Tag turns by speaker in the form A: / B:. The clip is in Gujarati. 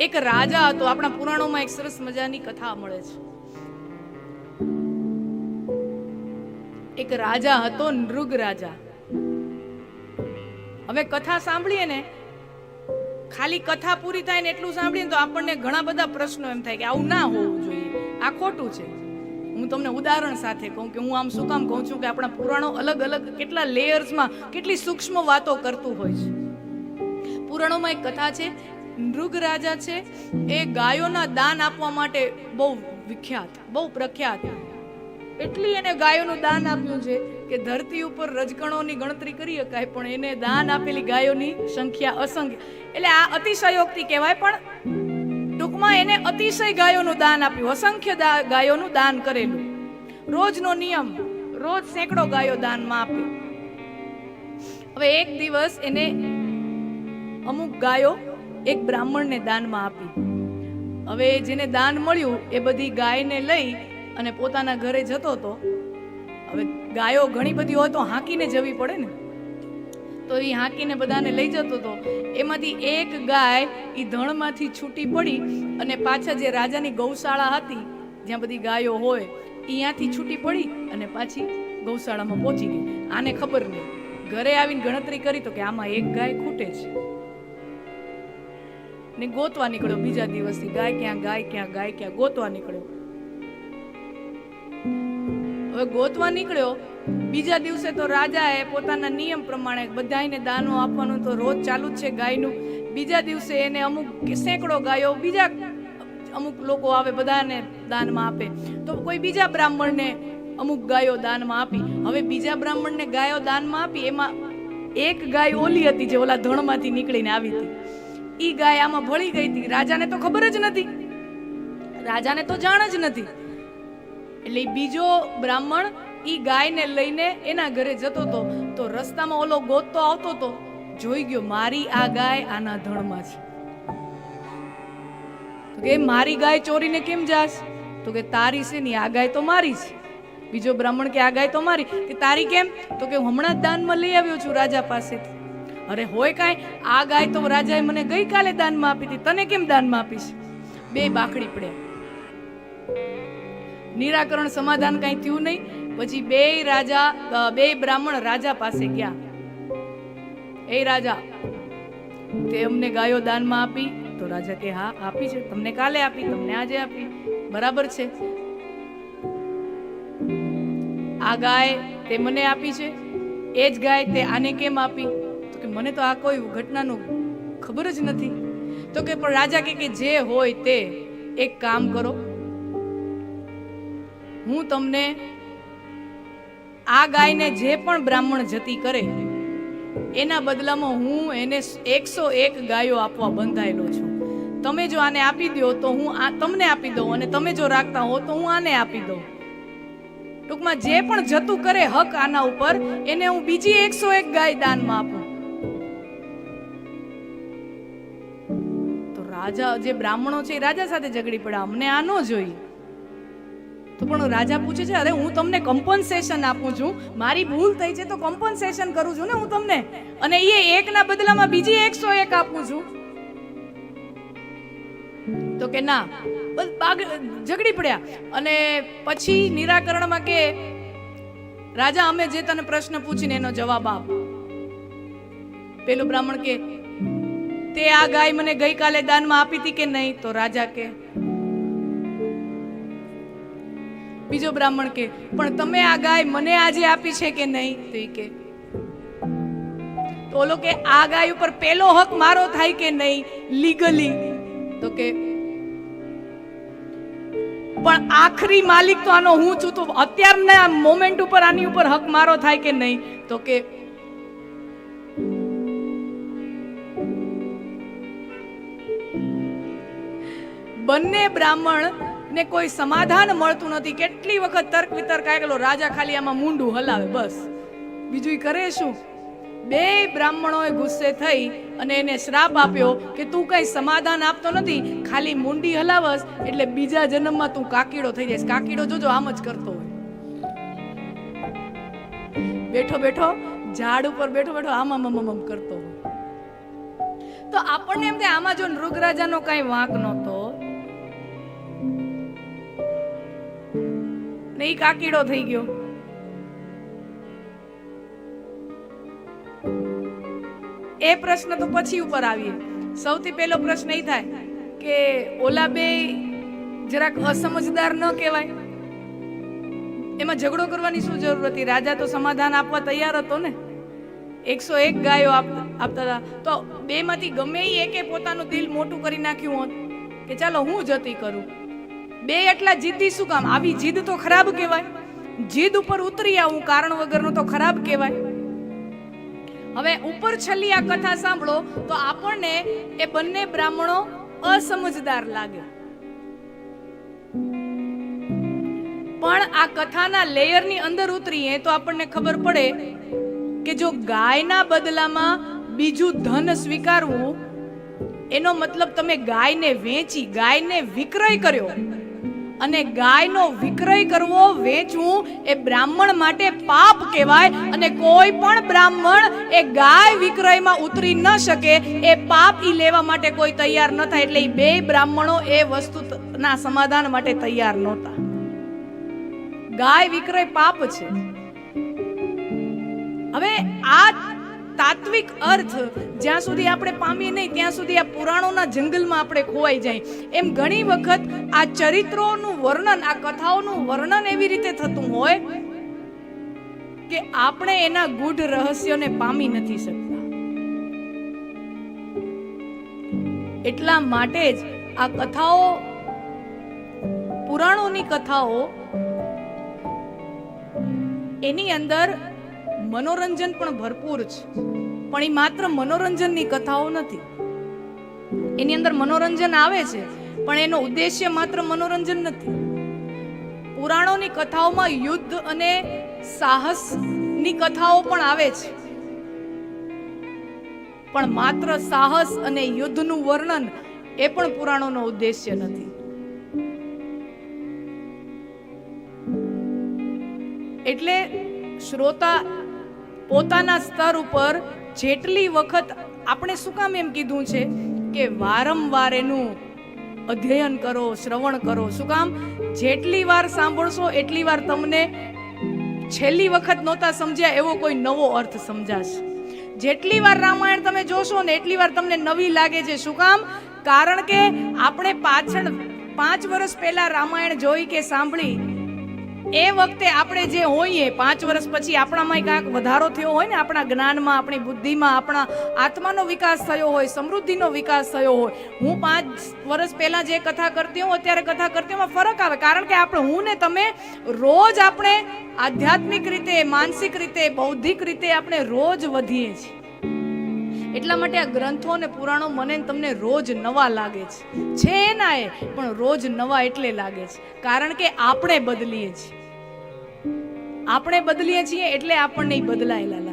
A: એક રાજા હતો, આપણા પુરાણોમાં એક સરસ મજાની કથા મળે છે. એક રાજા હતો, નૃગ રાજા. હવે કથા સાંભળીએ ને, ખાલી કથા પૂરી થાય ને એટલું સાંભળીએ તો આપણને ઘણા બધા પ્રશ્નો એમ થાય કે આવું ના હોવું જોઈએ. આ ખોટું છે. હું તમને ઉદાહરણ સાથે કહું કે હું આમ શું કામ કહું છું કે આપણા પુરાણો અલગ અલગ કેટલા લેયર્સમાં કેટલી સૂક્ષ્મ વાતો કરતું હોય છે. પુરાણોમાં એક કથા છે નૃગ રાજા છે, એ ગાયોના દાન આપવા માટે બહુ વિખ્યાત, બહુ પ્રખ્યાત. એટલી એને ગાયોનું દાન આપ્યું છે કે ધરતી ઉપર રજકણોની ગણતરી કરી શકાય, પણ એને દાન આપેલી ગાયોની સંખ્યા અસંખ્ય. એટલે આ અતિશયોક્તિ કહેવાય, પણ ટૂંકમાં એને અતિશય ગાયોનું દાન આપ્યું, અસંખ્ય ગાયોનું દાન કરેલું. રોજનો નિયમ, રોજ સેંકડો ગાયો દાનમાં આપે. હવે એક દિવસ એને અમુક ગાયો એક બ્રાહ્મણને દાનમાં આપી. હવે જેને દાન મળ્યું એ બધી ગાયને લઈ અને પોતાના ઘરે જતો હતો. હવે ગાયો ઘણી બધી હોય તો હાંકીને જવી પડે ને. તો એ હાંકીને બધાને લઈ જતો હતો. એમાંથી એક ગાય એ ધણમાંથી છૂટી પડી અને પાછા જે રાજાની ગૌશાળા હતી, જ્યાં બધી ગાયો હોય અહીંયાથી છૂટી પડી અને પાછી ગૌશાળામાં પહોંચી ગઈ. આને ખબર નહીં. ઘરે આવીને ગણતરી કરી તો કે આમાં એક ગાય ખૂટે છે. ને ગોતવા નીકળ્યો બીજા દિવસથી. ગાય ક્યાં ગાય ક્યાં ગાય ક્યાં, ગોતવા નીકળ્યો. હવે ગોતવા નીકળ્યો. બીજા દિવસે તો રાજાએ પોતાના નિયમ પ્રમાણે બધાને દાનો આપવાનું તો રોજ ચાલુ જ છે ગાયનું. બીજા દિવસે એને અમુક સેંકડો ગાયો બીજા અમુક લોકો આવે બધાને દાનમાં આપે. તો કોઈ બીજા બ્રાહ્મણને અમુક ગાયો દાનમાં આપી. હવે બીજા બ્રાહ્મણને ગાયો દાનમાં આપી, એમાં એક ગાય ઓલી હતી જે ઓલા ધણમાંથી નીકળીને આવી હતી. ઈ ગાય આમાં ભળી ગઈ હતી. રાજાને તો ખબર જ નથી. રાજાને તો જાણ જ નથી. એટલે બીજો બ્રાહ્મણ ઈ ગાયને લઈને એના ઘરે જતો હતો તો રસ્તામાં ઓલો ગોતતો આવતો હતો જોઈ ગયો, મારી આ ગાય આના ધણમાં છે. તો કે મારી ગાય ચોરીને કેમ જાસ તો કે, તારી છે ની, આ ગાય તો મારી છે. બીજો બ્રાહ્મણ કે, આ ગાય તો મારી. કે, તારી કેમ? તો કે હમણાં જ દાનમાં લઈ આવ્યો છું રાજા પાસેથી. અરે હોય કાંઈ. આ ગાય તો રાજાએ મને ગઈકાલે દાનમાં આપી હતી. તને કેમ દાનમાં આપીશ? બે બાકડી પડ્યા નિરાકરણ સમાધાન કાંઈ થયું નહીં. પછી બે રાજા બે બ્રાહ્મણ રાજા પાસે ગયા. એ રાજા, તે અમને ગાયો દાનમાં આપી. તો રાજા કે, હા, આપી છે. તમને કાલે આપી, તમને આજે આપી. બરાબર છે. આ ગાય તે મને આપી છે. એ જ ગાય તે આને કેમ આપી? કે મને તો આ કોઈ ઘટનાનું ખબર જ નથી. તો કે પણ રાજા કે કે જે હોય તે એક કામ કરો. હું તમને આ ગાયને જે પણ બ્રાહ્મણ જતી કરે, એના બદલામાં હું એને એકસો એક ગાયો આપવા બંધાયેલો છું. તમે જો આને આપી દો તો હું આ તમને આપી દઉં અને તમે જો રાખતા હો તો હું આને આપી દઉં. ટૂંકમાં જે પણ જતું કરે હક આના ઉપર, એને હું બીજી એકસો એક ગાય દાનમાં આપું. રાજા જે બ્રાહ્મણો છે એ રાજા સાથે ઝઘડી પડ્યા. અમને આ ન જોઈએ તો પણ રાજા પૂછે છે, અરે, હું તમને કમ્પન્સેશન આપું છું. મારી ભૂલ થઈ છે તો કમ્પન્સેશન કરું છું ને હું તમને? અને એ એકના બદલામાં બીજી એકસો એક આપું છું. તો કે, ના. ઝઘડી પડ્યા. અને પછી નિરાકરણમાં કે, રાજા, અમે જે તને પ્રશ્ન પૂછીને એનો જવાબ આપ. પેલું બ્રાહ્મણ કે તે આ ગાય મને ગઈકાલે દાનમાં આપી હતી કે નહીં તો રાજા કે. બીજો બ્રાહ્મણ કે, પણ તમે આ ગાય મને આજે આપી છે કે નહીં? તો કે, તો ઓલો કે, આ ગાય ઉપર પેલો હક મારો થાય કે નહીં લીગલી તો કે, પણ આખરી માલિક તો આનો હું છું, તો અત્યારના મોમેન્ટ ઉપર આની ઉપર હક મારો થાય કે નહીં? તો કે બંને બ્રાહ્મણ ને કોઈ સમાધાન મળતું નથી. કેટલી વખત તર્ક વિતર્ક આવેલો રાજા ખાલી આમાં મુંડું હલાવે, બસ. બીજું કરે શું? બે બ્રાહ્મણોએ ગુસ્સે થઈ અને એને શ્રાપ આપ્યો કે તું કઈ સમાધાન આપતો નથી, ખાલી મુંડી હલાવસ, એટલે બીજા જન્મમાં તું કાકીડો થઈ જઈશ. કાકીડો જોજો, આમ જ કરતો હોય. બેઠો બેઠો, ઝાડ ઉપર બેઠો બેઠો, આમ આમ આમ કરતો હોય. તો આપણને એમ થાય, આમાં જો નૃગરાજાનો કઈ વાંક નહોતો. ને એ કાકીડો થઈ ગયો. એ પ્રશ્ન તો પછી ઉપર આવીએ. સૌથી પહેલો પ્રશ્ન એ થાય કે ઓલા બે જરાક અસમજદાર ન કહેવાય. એમાં ઝઘડો કરવાની શું જરૂર હતી? રાજા તો સમાધાન આપવા તૈયાર હતો ને. એકસો એક ગાયો આપ- આપતા હતા. તો બે માંથી ગમે એ એકે પોતાનું દિલ મોટું કરી નાખ્યું હોત કે ચાલો હું જતી કરું? બે એટલા જીદ્દી શું કામ? આવી જીદ તો ખરાબ કહેવાય. જીદ ઉપર ઉતરી આવું કારણ વગરનું તો ખરાબ કહેવાય. હવે ઉપર છેલ્લી આ કથા સાંભળો તો આપણને એ બંને બ્રાહ્મણો અસમજદાર લાગે. પણ આ કથાના લેયરની અંદર ઉતરીએ તો આપણને ખબર પડે કે જો ગાયના બદલામાં બીજું ધન સ્વીકારવું, એનો મતલબ તમે ગાયને વેચી, ગાયને વિક્રય કર્યો. અને ગાયનો વિક્રય કરવો, વેચવું એ બ્રાહ્મણ માટે પાપ કહેવાય અને કોઈ પણ બ્રાહ્મણ એ ગાય વિક્રયમાં ઉતરી ન શકે, એ પાપ ઈ લેવા માટે કોઈ તૈયાર ન થાય એટલે એ બે બ્રાહ્મણો એ વસ્તુના સમાધાન માટે તૈયાર નહોતા. ગાય વિક્રય પાપ છે. હવે તાત્વિક અર્થ, જ્યાં સુધી આપણે પામીએ નહીં, ત્યાં સુધી આ પુરાણોના જંગલમાં આપણે ખોવાઈ જાય. એમ ઘણી વખત આ ચરિત્રોનું વર્ણન, આ કથાઓનું વર્ણન એવી રીતે થતું હોય કે આપણે એના ગૂઢ રહસ્યોને પામી નથી શકતા. એટલા માટે જ આ કથાઓ, પુરાણોની કથાઓ, એની અંદર મનોરંજન પણ ભરપૂર છે. પણ એ માત્ર મનોરંજનની કથાઓ નથી. એની અંદર મનોરંજન આવે છે, પણ એનો ઉદ્દેશ્ય માત્ર મનોરંજન નથી. પુરાણોની કથાઓમાં યુદ્ધ અને સાહસની કથાઓ પણ આવે છે. પણ માત્ર સાહસ અને યુદ્ધનું વર્ણન એ પણ પુરાણોનો ઉદ્દેશ્ય નથી. એટલે શ્રોતા પોતાના સ્તર ઉપર જેટલી વખત આપણે શું કામ એમ કીધું છે કે વારંવાર એનું અધ્યયન કરો, શ્રવણ કરો. શું કામ? જેટલી વાર સાંભળશો, એટલી વાર તમને છેલ્લી વખત નહોતા સમજ્યા એવો કોઈ નવો અર્થ સમજાશે. જેટલી વાર રામાયણ તમે જોશો ને એટલી વાર તમને નવી લાગે છે. શું કામ? કારણ કે આપણે પાછળ પાંચ વર્ષ પહેલા રામાયણ જોઈ કે સાંભળી એ વખતે આપણે જે હોઈએ, પાંચ વર્ષ પછી આપણામાં કાંઈક વધારો થયો હોય ને, આપણા જ્ઞાનમાં, આપણી બુદ્ધિમાં, આપણા આત્માનો વિકાસ થયો હોય, સમૃદ્ધિનો વિકાસ થયો હોય, હું પાંચ વર્ષ પહેલાં જે કથા કરતી હું અત્યારે કથા કરતી એમાં ફરક આવે. કારણ કે આપણે, હું ને તમે રોજ આપણે આધ્યાત્મિક રીતે, માનસિક રીતે, બૌદ્ધિક રીતે આપણે રોજ વધીએ છીએ. એટલા માટે આ ગ્રંથો અને પુરાણો મને તમને રોજ નવા લાગે છે. છે એના એ, પણ રોજ નવા એટલે લાગે છે. કારણ કે આપણે બદલીએ છીએ. આપણે બદલીએ છીએ એટલે આપણને બદલાયેલા